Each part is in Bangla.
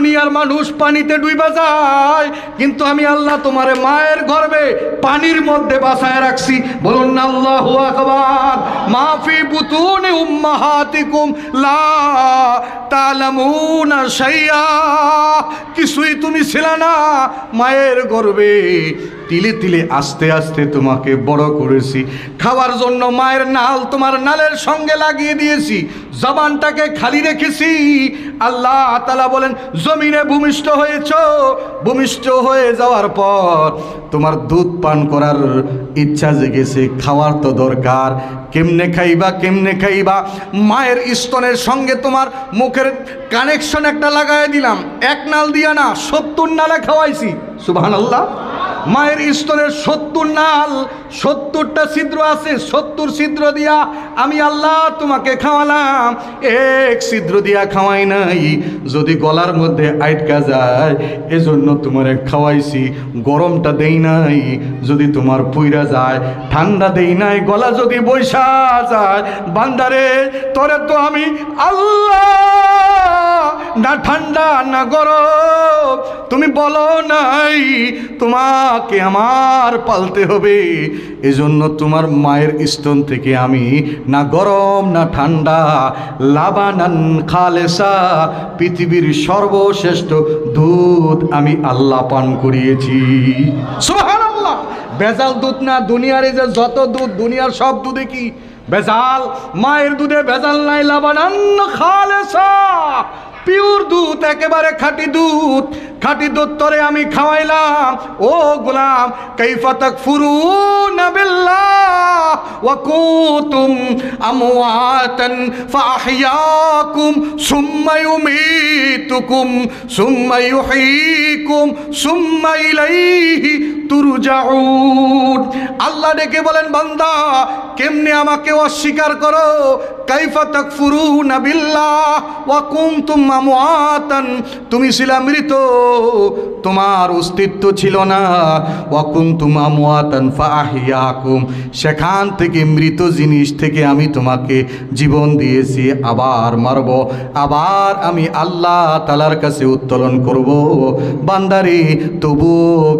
দুনিয়ার মানুষ পানিতে ডুইবা যায়। কিন্তু আমি আল্লাহ তোমারে মায়ের গর্বে পানির মধ্যে বাসায় রাখছি। বলুন না, আল্লাহ আকবার। মাফি বুতুন উম্মাহাতিকুম লা তালামুনা শাইয়া। কিছুই তুমি ছিল না মায়ের গর্বে। তিলে তিলে আস্তে আস্তে তোমাকে বড় করেছি। খাওয়ার জন্য মায়ের নাল তোমার নালের সঙ্গে লাগিয়ে দিয়েছি। জবানটাকে খালি রেখেছি। আল্লাহ তালা বলেন, জমিনে ভূমিষ্ঠ হয়েছ। ভূমিষ্ঠ হয়ে যাওয়ার পর তোমার দুধ পান করার ইচ্ছা জেগেছে। খাওয়ার তো দরকার। কেমনে খাইবা কেমনে খাইবা? মায়ের স্তনের সঙ্গে তোমার মুখের কানেকশন একটা লাগাই দিলাম। এক নাল দিয়া না, সত্তর নালে খাওয়াইছি। সুবহান আল্লাহ মায়ের স্তনের সত্তর নাল, সত্তরটা ছিদ্র আছে, সত্তর ছিদ্র দিয়া আমি আল্লাহ তোমাকে খাওয়ালাম। এক ছিদ্র দিয়া খাওয়াই নাই, যদি গলার মধ্যে আটকা যায়, এজন্য তোমার খাওয়াইছি, গরমটা দেই নাই, যদি তোমার পুইরা যায়, ঠান্ডা দেই নাই, গলা যদি বৈশা যায়, বান্দারে, তরে তো আমি আল্লাহ না ঠান্ডা, না গরম। তুমি বলো নাই, তোমাকে আমার পালতে হবে। এজন্য তোমার মায়ের স্তন থেকে আমি না গরম, না ঠান্ডা, লাবানান খালেসা, পৃথিবীর সর্বশ্রেষ্ঠ দুধ আমি আল্লাহ পান করিয়েছি। বেজাল দুধ না, দুনিয়ার এই যে যত দুধ, দুনিয়ার সব দুধে কি? বেজাল মায়ের দুধে ভেজাল নাই, লাবানান খালেসা। পিওর দুধ, একেবারে খাঁটি দুধ। খাঁটি দুধ তরে আমি খাওয়াইলাম। ও গোলাম বিল্লাহ, ওয়া কুতুম আমওয়াতান ফাহইয়াকুম সুম্মা ইউমীতুকুম, সুম্মা ইউহয়ীকুম সুম্মা ইলাইহি তুরজাউন। আল্লাহ ডেকে বলেন, বান্দা, কেমনে আমাকে অস্বীকার করো? কাইফা তাকফুরুনা বিল্লাহ, ওয়া কুনতুম আমওয়াতান তুমি ছিলা মৃত, তোমার অস্তিত্ব ছিল না। ওয়া কুনতুম আমওয়াতান ফাহিয়াকুম সেখান থেকে মৃত জিনিস থেকে আমি তোমাকে জীবন দিয়েছি, আবার মারব, আবার আমি আল্লাহ তালার কাছে উত্তোলন করব। বান্দারি তবু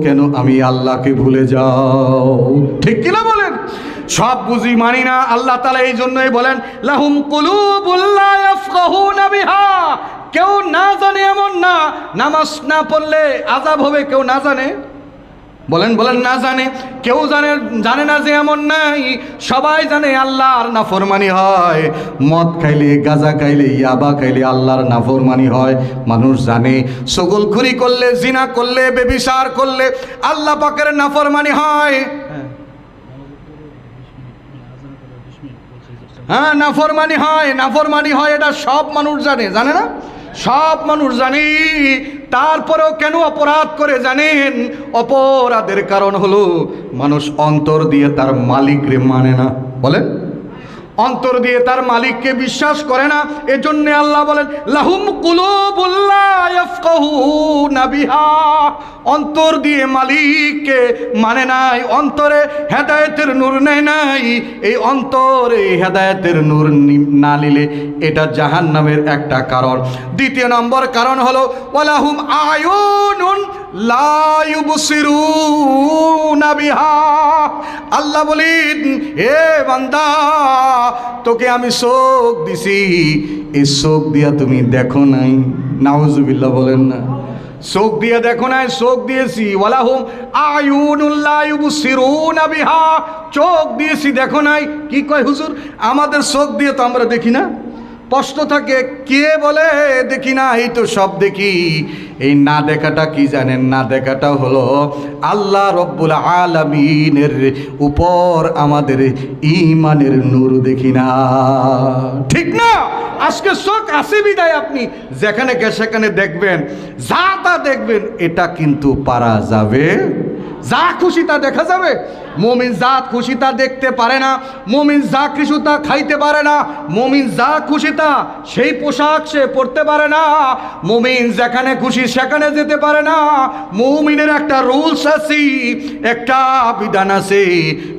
কেন আমি আল্লাহকে ভুলে যাও? ঠিক কিনা বলেন? সব বুঝি মানি না। আল্লাহ তালা এই জন্যই বলেন, লাহুম বিহা। কেউ না জানে এমন না, নামাজ না পড়লে আজাব হবে, কেউ না জানে। বলেন বলেন, না জানে। কেউ জানে জানে না যে এমন নাই। সবাই জানে আল্লাহর নাফরমানি হয়। মদ খাইলে, গাঁজা খাইলে, ইয়াবা খাইলে আল্লাহর নাফরমানি হয়। মানুষ জানে। সগলখুরি করলে, জিনা করলে বেবিসার করলে আল্লাহ পাকের নাফরমানি হয়। হ্যাঁ নাফরমানি হয় নাফরমানি হয়, এটা সব মানুষ জানে জানে না? সব মানুষ জানি, তারপরেও কেন অপরাধ করে জানেন? অপরাধের কারণ হলো, মানুষ অন্তর দিয়ে তার মালিক রে মানে না। বলেন? অন্তর দিয়ে তার মালিককে বিশ্বাস করে না। এজন্য আল্লাহ বলেন, লাহুম কুলুবুল্লাহ ইয়াফকাহুনা বিহা অন্তর দিয়ে মালিককে মানে নাই, অন্তরে হেদায়েতের নূর নেয় নাই। এই অন্তরে হেদায়েতের নূর না নিলে এটা জাহান্নামের একটা কারণ। দ্বিতীয় নম্বর কারণ হলো, ওয়ালাহুম বিহা আল্লাহ বলেন হে বান্দা, তোকে আমি শোক দিছি। এই শোক দিয়া তুমি দেখো নাই। নাউজুবিল্লাহ বলেন না। চোখ দিয়ে দেখো নাই চোখ দিয়েছি। বিহা। চোখ দিয়েছি, দেখো নাই। কি কয় হুজুর? আমাদের চোখ দিয়ে তো আমরা দেখি না। প্রশ্ন থাকে, কে বলে, দেখি না এই তো সব দেখি। এই না দেখাটা কি জানেন? না দেখাটা হলো আল্লাহ রব্বুল আলমিনের উপর আমাদের ইমানের নূর দেখি না। ঠিক না? আজকে চোখ আসে বিদায় আপনি যেখানে সেখানে দেখবেন, যা তা দেখবেন, এটা কিন্তু পারা যাবে। যা খুশি তা দেখা যাবে। মমিন যা খুশি তা দেখতে পারে না। মমিন যা কিছু তা খাইতে পারে না। মমিন যা খুশি তা সেই পোশাক সে পরতে পারে না। মমিন যেখানে খুশি সেখানে যেতে পারে না। মমিনের একটা রুলস আছে, একটা বিধান আছে।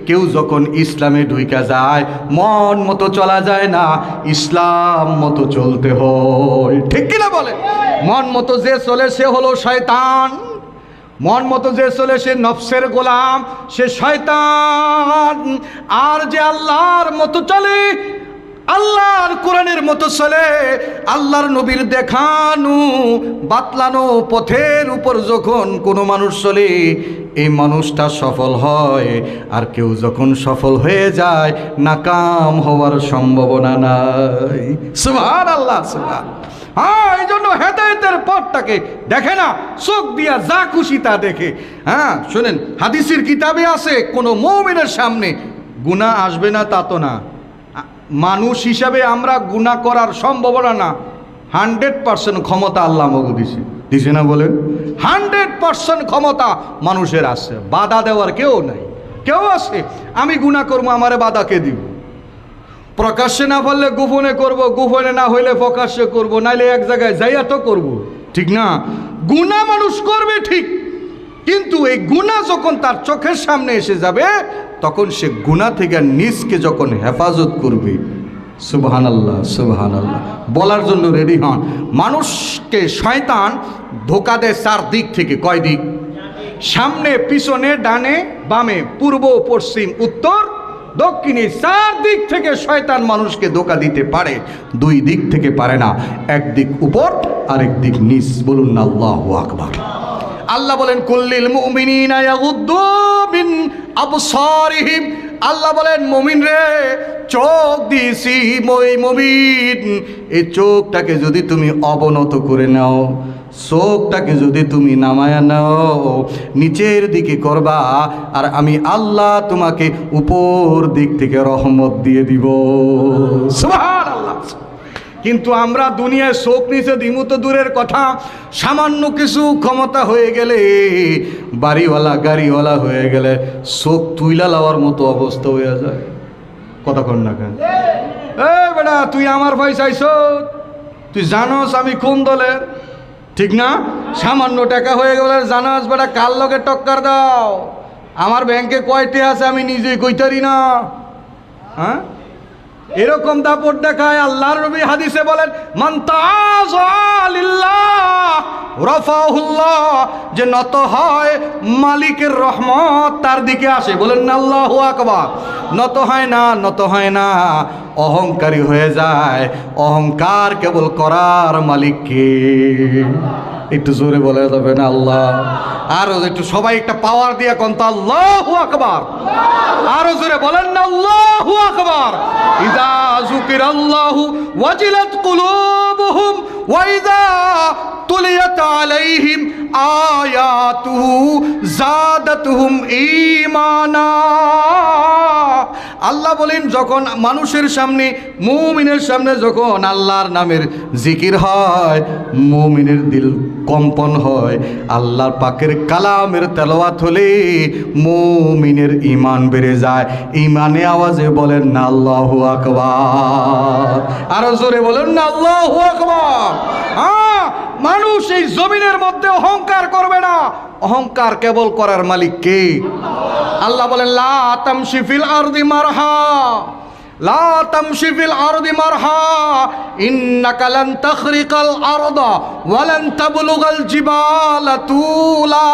কেউ যখন ইসলামে ঢুইকা যায়, মন মতো চলা যায় না। ইসলাম মতো চলতে হয়। ঠিক কিনা বলে? মন মতো যে চলে সে হলো শয়তান। মন মতো যে চলে সে নফসের গোলাম, সে শয়তান। আর যে আল্লাহর মতো চলে, আল্লাহর কোরআনের মতো চলে, আল্লাহর নবীর দেখানো, বাতলানো পথের উপর যখন কোনো মানুষ চলে, এই মানুষটা সফল হয়। আর কেউ যখন সফল হয়ে যায়, নাকাম হওয়ার সম্ভাবনা নাই। সুভান আল্লাহ সুভান হ্যাঁ এই জন্য হেদায়তের পথটাকে দেখে না চোখ দিয়া যা খুশি তা দেখে। হ্যাঁ শোনেন, হাদিসের কিতাবে আছে, কোনো মৌমিনের সামনে গুণা আসবে না তা তো না। মানুষ হিসাবে আমরা গুণা করার সম্ভাবনা না। হান্ড্রেড পার্সেন্ট ক্ষমতা আল্লাহ মগু দিছে। দিছে না বলেন হান্ড্রেড পার্সেন্ট ক্ষমতা মানুষের আছে। বাধা দেওয়ার কেউ নাই। কেউ আছে? আমি গুণা করব, আমারে বাধা কে দিব? প্রকাশ্যে না পারলে গোপনে করব, গোপনে না হইলে প্রকাশ্যে করব, নাইলে এক জায়গায় যাইয়া তো করব। ঠিক না? গুণা মানুষ করবে ঠিক, কিন্তু এই গুণা যখন তার চোখের সামনে এসে যাবে, তখন সে গুণা থেকে নিজকে যখন হেফাজত করবে সুবহান আল্লাহ সুবহান আল্লাহ বলার জন্য রেডি হন। মানুষকে শয়তান ধোকা দেয় চার দিক থেকে। কয় দিক সামনে, পিছনে, ডানে, বামে, পূর্ব, পশ্চিম, উত্তর দক্ষিণে চার দিক থেকে শয়তান মানুষকে ধোকা দিতে পারে, দুই দিক থেকে পারে না। এক দিক উপর, আরেক দিক নিচ। বলুন না, আল্লাহ আকবার। আল্লাহ বলেন, কুল্লিল আল্লাহ বলেন, মমিন রে, চোখ দিয়েছি, মই মমিন। এই চোখটাকে যদি তুমি অবনত করে নাও চোখটাকে যদি তুমি নামায়া নাও, নিচের দিকে করবা, আর আমি আল্লাহ তোমাকে উপর দিক থেকে রহমত দিয়ে দিব। কিন্তু আমরা দুনিয়ায় শোক নিচে দিমু তো দূরের কথা, সামান্য কিছু ক্ষমতা হয়ে গেলে, বাড়িওয়ালা, গাড়িওয়ালা হয়ে গেলে শোক তুইলা লাওয়ার মতো অবস্থা হয়ে যায়। কর না কেন? এ বেটা, তুই আমার ভাই চাইছ? তুই জানোস আমি কোন দলের? ঠিক না? সামান্য টাকা হয়ে গেলে জানাস বেটা, কার লগে টক্কার দাও? আমার ব্যাংকে কয়টি আছে আমি নিজেই কইতারি না। হ্যাঁ? এরকম দাপট দেখায় আল্লাহর নবী হাদিসে বলেন তাআযালিল্লাহ যে নত হয় মালিকের রহমত তার দিকে আসে। বলেন, আল্লাহু আকবার নত হয় না, নত হয় না। অহংকারী হয়ে যায়। অহংকার কেবল করার মালিককে। একটু জোরে বলে যাবে না, আল্লাহ। আরও একটু সবাই একটা পাওয়ার দিয়ে কোন তো, আল্লাহু আকবার। আরও জোরে বলেন না, আল্লাহু আকবার। ইদা যুকির আল্লাহু ওয়াজিলাত কুলুবুহুম ওয়া ইদা তুলিয়াত আলাইহিম আয়াতুহু জাদাতুহুম ঈমানা আল্লাহ বলেন, যখন মানুষের সামনে, মুমিনের সামনে যখন আল্লাহর নামের জিকির হয়, মুমিনের দিল কম্পন হয়, আল্লাহর পাকের কালামের তেলাওয়াত হলে মুমিনের ইমান বেড়ে যায়। ইমানে আওয়াজে বলেন, না, আল্লাহু আকবার। আরও জোরে বলেন, না, আল্লাহু আকবার। মানুষ এই জমিনের মধ্যে অহংকার করবে না। অহংকার কেবল করার মালিক কে? আল্লাহ বলেন লাতাম শিফিল ফিল আরদি মারহা, লা শিফিল ফিল আরদি মারহা, ইন্নাকা লান তাখরিকাল আরদা ওয়া লান তাবলুগাল জিবালা তুলা।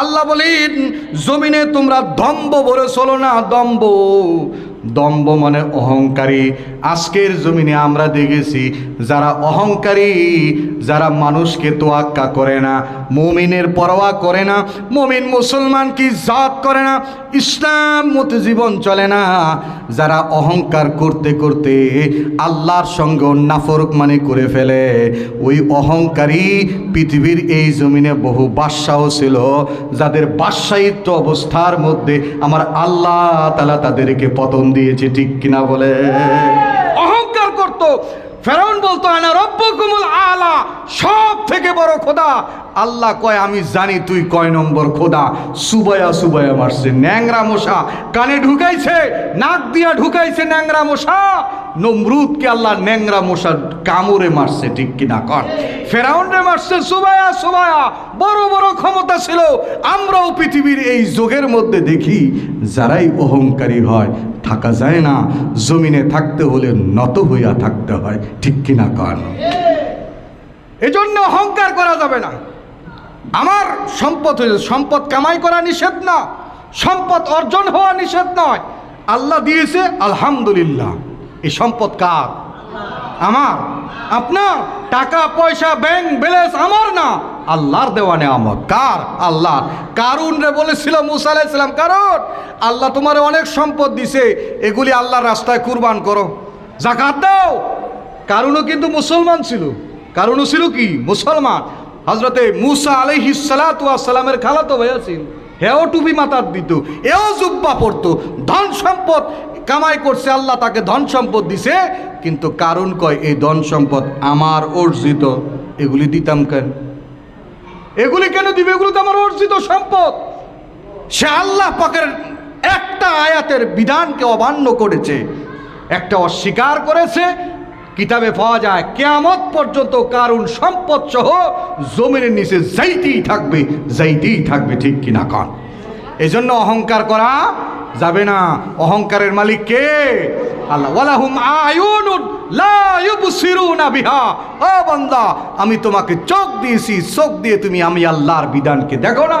আল্লাহ বলেন, জমিনে তোমরা দম্ব বলে চলো না দম্ব দম্ব মানে অহংকারী। আজকের জমিনে আমরা দেখেছি যারা অহংকারী, যারা মানুষকে তোয়াক্কা করে না, মুমিনের পরোয়া করে না, মুমিন মুসলমান কি জাত করে না, ইসলাম মতো জীবন চলে না। যারা অহংকার করতে করতে আল্লাহর সঙ্গে নাফরক মানে করে ফেলে। ওই অহংকারী পৃথিবীর এই জমিনে বহু বাদশাহ ছিল, যাদের বাদশাহিত্য অবস্থার মধ্যে আমার আল্লাহ তালা তাদেরকে পতন দিয়েছে ঠিক কিনা বলে? অহংকার করতো। ফেরাউন বলতো আনা থেকে বড় খোদা। আল্লাহ কয়, আমি জানি তুই কয় নম্বর খোদা। সুবায়া সুবায়া মারছে। ন্যাংরা মশা কানে ঢুকাইছে, নাক দিয়া ঢুকাইছে ন্যাংরা মশা। নমরুদকে আল্লাহ ন্যাংরা মশা কামড়ে মারছে, ঠিক কিনা কর ফেরাউন্ডে মারছে, সুবায়া সুবায়া। বড় বড় ক্ষমতা ছিল। আমরাও পৃথিবীর এই যোগের মধ্যে দেখি, যারাই অহংকারী হয়, থাকা যায় না। জমিনে থাকতে হলে নত হইয়া থাকতে হয়, ঠিক কিনা কর এজন্য অহংকার করা যাবে না। আমার সম্পদ হয়েছে সম্পদ কামাই করা নিষেধ না, সম্পদ অর্জন হওয়া নিষেধ নয়। আল্লাহ দিয়েছে, আলহামদুলিল্লাহ। এই সম্পদ কার? আমার। আপনার টাকা, পয়সা ব্যাংক ব্যালেন্স আমার না। আল্লাহর দেওয়া নেয়ামত। কার? আল্লাহ কারুন রে বলেছিল মুসা কারণ আল্লাহ তোমার অনেক সম্পদ দিছে, এগুলি আল্লাহর রাস্তায় কুরবান করো। জাকাত দাও। কারুনও কিন্তু মুসলমান ছিল। কারুনও ছিল কি? মুসলমান। হজরতে মুসা আলহি সালামের খালাতো ভাইয়া ছিল হেও টুপি মাতার দিত এও জুব্বা পড়তো ধন সম্পদ কামাই করছে, আল্লাহ তাকে ধন সম্পদ দিছে। কিন্তু কারণ কয়, এই ধন সম্পদ আমার অর্জিত। এগুলি দিতাম কেন? এগুলি কেন দিবে? এগুলি তো আমার অর্জিত সম্পদ। সে আল্লাহ পাকের একটা আয়াতের বিধানকে অমান্য করেছে, একটা অস্বীকার করেছে কিতাবে পাওয়া যায়, কেয়ামত পর্যন্ত কারণ সম্পদ সহ জমিনের নিচে যাইতেই থাকবে যাইতেই থাকবে, ঠিক কিনা কন? এই জন্য অহংকার করা যাবে না। অহংকারের মালিক কে? আল্লাহ। আমি তোমাকে চোখ দিয়েছি, চোখ দিয়ে তুমি আমি আল্লাহর বিধানকে দেখো না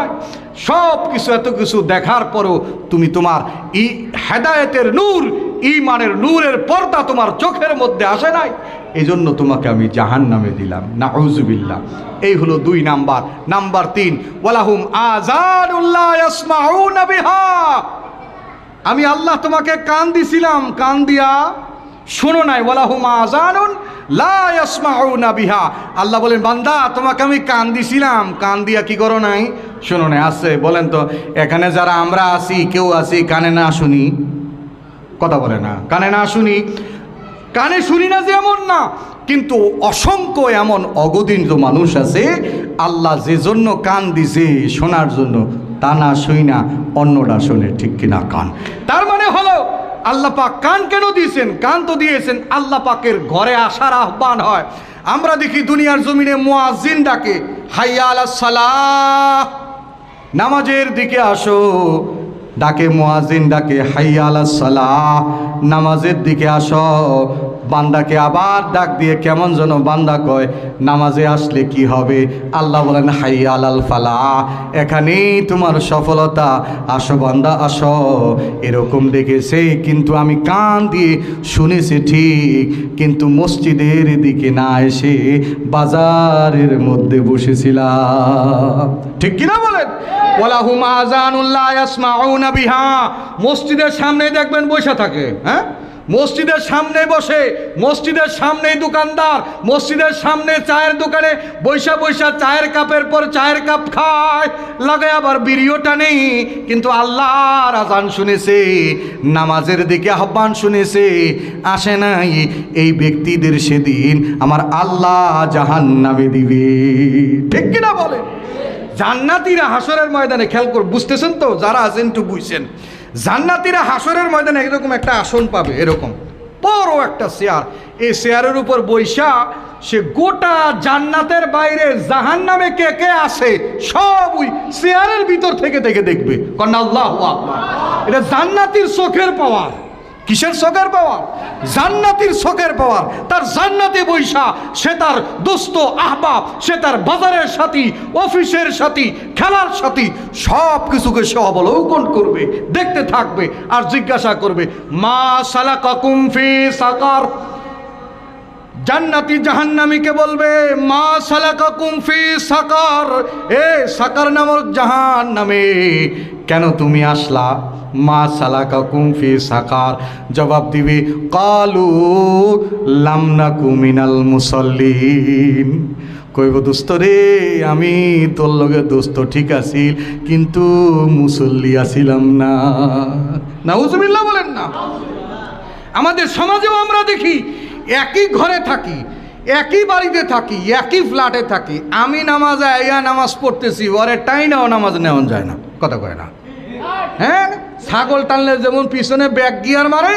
সব কিছু এত কিছু দেখার পরও তুমি তোমার ই হেদায়তের নূর ইমানের নূরের পর্দা তোমার চোখের মধ্যে আসে নাই। এই জন্য তোমাকে আমি জাহান নামে দিলাম। না হুজুবিল্লাহ এই হলো দুই নাম্বার। নাম্বার তিন, ওয়ালাহুম বিহা। আমি আল্লাহ তোমাকে কান দিছিলাম। কান দিয়া শোনো নাই বলা হুমা জানুন লাসমাউনা আল্লাহ বলেন, বান্দা, তোমাকে আমি কান দিছিলাম। কান দিয়া কি করো নাই? শোনো নাই, আছে, বলেন তো, এখানে যারা আমরা আছি, কেউ আছি, কানে না শুনি? কথা বলে না। কানে না শুনি। কানে শুনি না যে এমন না, কিন্তু অসংখ্য এমন অগদিত মানুষ আছে, আল্লাহ যে জন্য কান দিছে শোনার জন্য, তা না শুই না অন্যটা শোনে ঠিক কিনা কান। তার মানে হলো, আল্লাহ পাক কান কেন দিয়েছেন? কান তো দিয়েছেন, আল্লাহ পাকের ঘরে আসার আহ্বান হয়। আমরা দেখি দুনিয়ার জমিনে মুয়াজিন ডাকে, হাইয়া আলা সালাহ। নামাজের দিকে আসো ডাকে মোয়াজিন ডাকে হাইয়া সালাহ, নামাজের দিকে আসো। বান্দাকে আবার ডাক দিয়ে কেমন যেন বান্দা কয়, নামাজে আসলে কি হবে? আল্লাহ বলেন, হাই আলাল ফালা এখানেই তোমার সফলতা। আসো বান্দা, আসো। এরকম দেখেছে কিন্তু আমি কান দিয়ে শুনেছি ঠিক, কিন্তু মসজিদের দিকে না এসে বাজারের মধ্যে বসেছিলাম। ঠিক কিনা বলেন? বিহা মসজিদের সামনে দেখবেন বসে থাকে হ্যাঁ? মসজিদের সামনে বসে, মসজিদের সামনেই দোকানদার, মসজিদের সামনে চায়ের দোকানে বৈশা বৈশা চায়ের কাপের পর চায়ের কাপ খায়। লাগে আবার বিড়িওটা নেই, কিন্তু আল্লাহর আজান শুনেছে, নামাজের দিকে আহ্বান শুনেছে। আসে নাই এই ব্যক্তিদের সেদিন, আমার আল্লাহ জাহান নামে দিবে। ঠিক কিনা বলে জান্নাতিরা হাসরের ময়দানে খেয়াল কর, বুঝতেছেন তো, যারা আছেন একটু বুঝছেন। জান্নাতিরা হাসরের ময়দানে এরকম একটা আসন পাবে, এরকম। বড় একটা চেয়ার এই চেয়ারের উপর বৈশা সে গোটা জান্নাতের বাইরে জাহান নামে কে কে আসে সব ওই চেয়ারের ভিতর থেকে থেকে দেখবে। কন্যা আল্লাহ এটা জান্নাতির চোখের পাওয়ার। কিসের শোকের পাওয়ার? জান্নাতির শোকের পাওয়ার। তার জান্নাতে বৈশা সে তার দোস্ত আহবাব, সে তার বাজারের সাথী, অফিসের সাথী, খেলার সাথী, সব কিছুকে সে অবলোকন করবে, দেখতে থাকবে আর জিজ্ঞাসা করবে, মা সালা কাকুমফি সাকার? জান্নাতি জাহান্নামীকে বলবে, মা সালাকা কুমফি সাকার? এ সাকার নামক জাহান নামে কেন তুমি আসলা? মা সালাকা কুমফি সাকার। জবাব দিবি, কালু লামনা কুমিনাল মুসল্লিন। কইব, দোস্ত রে, আমি তোর লগে দোস্ত ঠিক আছিল, কিন্তু মুসল্লি আসিলাম না। না নাউজুবিল্লাহ বলেন না। আমাদের সমাজেও আমরা দেখি, একই ঘরে থাকি, একই বাড়িতে থাকি, একই ফ্ল্যাটে থাকি। আমি নামাজ আইয়া নামাজ পড়তেছি, ওরে টাইনাও নামাজ নেওয়া যায় না, কথা কয় না। হ্যাঁ? ছাগল টানলে যেমন পিছনে ব্যাগ গিয়ার মারে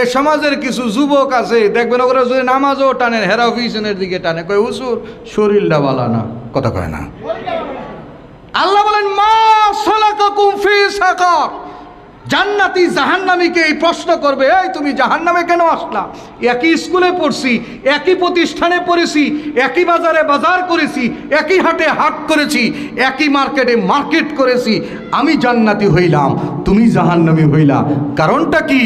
এ সমাজের কিছু যুবক আছে দেখবেন ওরা যদি নামাজও টানে হেরাও পিছনের দিকে টানে। কয় উসুর শরীরটা বালা না। কথা কয় না। আল্লাহ বলেন মা সালাকাকুম ফি সাকার। জান্নাতি জাহান্নামীকে এই প্রশ্ন করবে, এই, তুমি জাহান্নামে কেন আসলা? একই স্কুলে পড়ছি, একই প্রতিষ্ঠানে পড়েছি, একই বাজারে বাজার করেছি, একই হাটে হাট করেছি, একই মার্কেটে মার্কেট করেছি। আমি জান্নাতি হইলাম, তুমি জাহান্নামী হইলা। কারণটা কি?